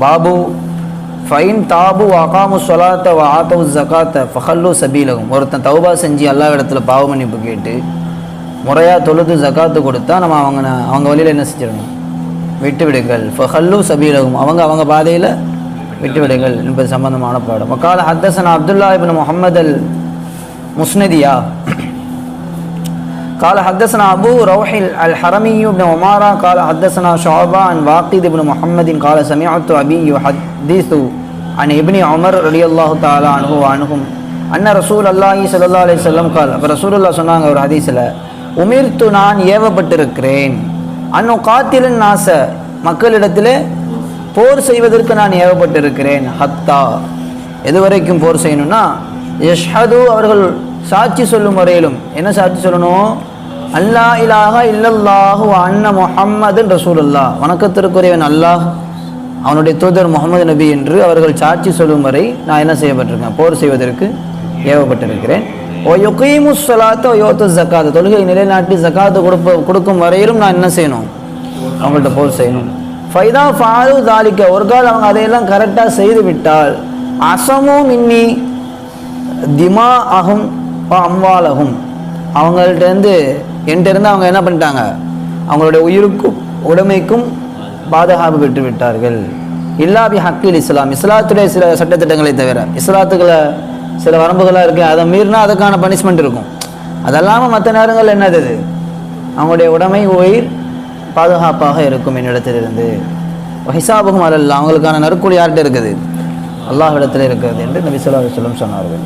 பாபு ஃபைன் தாபு அகாமு சொலாத்த வ ஆத்தவு ஜக்காத்த ஃபஹல்லு சபீலகும் ஒருத்தன் தௌபா செஞ்சு எல்லா இடத்துல பாவ மன்னிப்பு கேட்டு முறையாக தொழுது ஜக்காத்து கொடுத்தா நம்ம அவங்க அவங்க வழியில் என்ன செஞ்சிடணும் விட்டு விடுங்கள் ஃபஹல்லு சபீலகும் அவங்க அவங்க பாதையில் விட்டு விடுங்கள் என்பது சம்பந்தமான பாடம் மக்கால் ஹத்தசன் அப்துல்லா இபின் முகமது அல் முஸ்னதியா قال حدثنا أبو روح الحرمي بن عمارة قال حدثنا شعبة عن واقد بن محمد قال سمعت أبي يحدث عن ابن عمر رضي الله تعالى عنه وعنهم أن رسول الله صلى الله عليه وسلم قال رسول الله சொன்னாங்க ஒரு ஹதீஸில் உமிர்த்து நான் ஏவப்பட்டிருக்கிறேன் அன்னு காத்திலன் நாச மக்களிடத்திலே போர் செய்வதற்கு நான் ஏவப்பட்டிருக்கிறேன் ஹத்தா எதுவரைக்கும் போர் செய்யணும்னா யஷ்ஹது அவர்கள் சாட்சி சொல்லும் வரையிலும் என்ன சாட்சி சொல்லணும் அல்லா இலாக இல்லல்லாஹு அன்ன முஹம்மதுன் ரசூலுல்லா வணக்கத்திற்குரியவன் அல்லாஹ் அவனுடைய தூதர் முகமது நபி என்று அவர்கள் சாட்சி சொல்லும் வரை நான் என்ன செய்யப்பட்டிருக்கேன்? போர் செய்வதற்கு ஏவப்பட்டிருக்கிறேன். ஓ யுகீமு சொலாத்த யோத்து ஜக்காத்து தொழுகை நிலைநாட்டி ஜக்காத்து கொடுப்ப கொடுக்கும் வரையிலும் நான் என்ன செய்யணும்? அவங்கள்ட்ட போர் செய்யணும். ஃபைதா ஃபாலு தாலிக்க. ஒரு கால் அவங்க அதையெல்லாம் கரெக்டாக செய்து விட்டால் அசமும் இன்னி திமா அகும் அம்வாலகும் அவங்கள்ட்டேருந்து என்கிட்டருந்து அவங்க என்ன பண்ணிட்டாங்க? அவங்களுடைய உயிருக்கும் உடைமைக்கும் பாதுகாப்பு பெற்று விட்டார்கள் இல்லாபி ஹக்கில் இஸ்லாம். இஸ்லாத்துடைய சில சட்டத்திட்டங்களை தவிர இஸ்லாத்துக்களை சில வரம்புகளாக இருக்குது அதை மீறினா அதுக்கான பனிஷ்மெண்ட் இருக்கும். அதெல்லாமல் மற்ற நேரங்கள் என்னது அது? அவங்களுடைய உடைமை உயிர் பாதுகாப்பாக இருக்கும் என்னிடத்திலிருந்து. ஹிசாபுகும் அல்ல அவங்களுக்கான நற்கூலி யார்கிட்ட இருக்குது? அல்லாஹ்விடத்தில் இருக்கிறது என்று நபி ஸல்லல்லாஹு சொல்லும் சொன்னார்கள்.